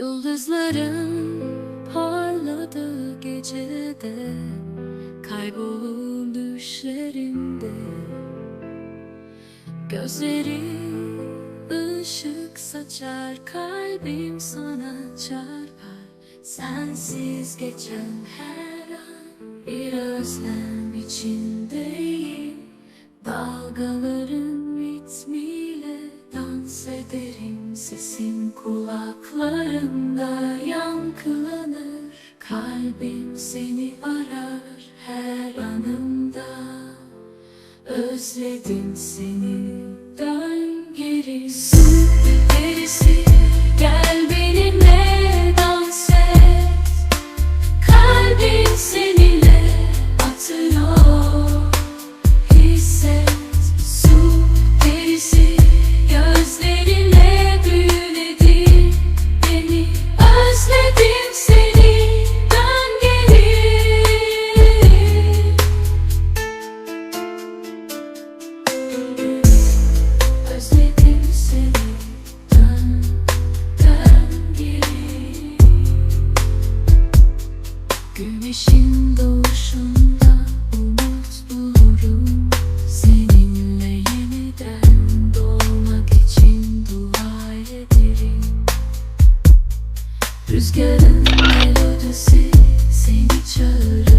Yıldızların parladığı gecede Kaybolur düşlerinde. Gözleri ışık saçar Kalbim sana çarpar. Sensiz geçen her an Bir özlem içindeyim. Dalgaların kulaklarımda yankılanır Kalbim seni arar her anımda. Özledim seni dön geri Güneşin doğuşunda umut bulurum. Seninle yeniden doğmak için dua ederim. Rüzgarın melodisi seni çağırır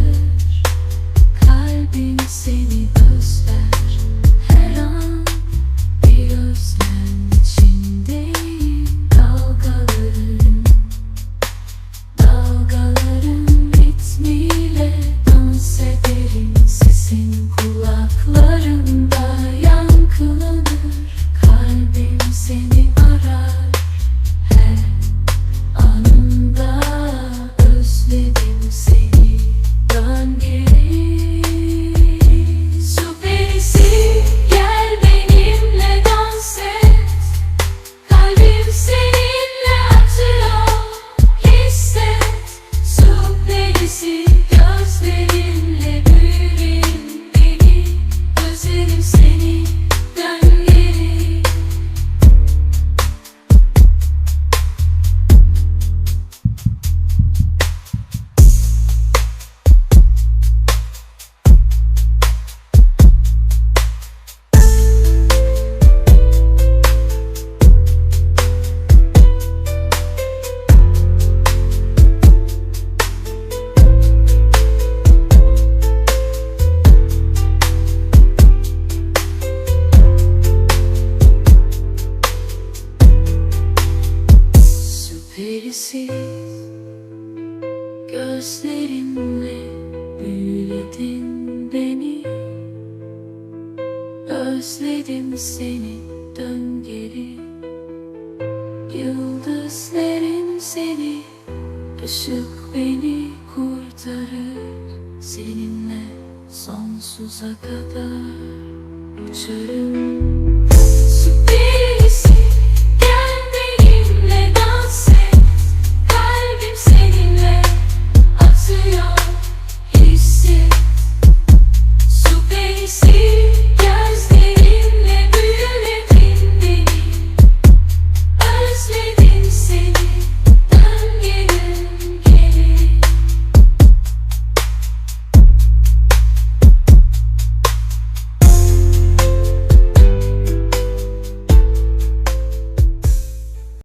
perisi Gözlerinle büyüledin beni. Özledim seni dön geri. Yıldızların seni Işık beni kurtarır. Seninle sonsuza kadar Uçarım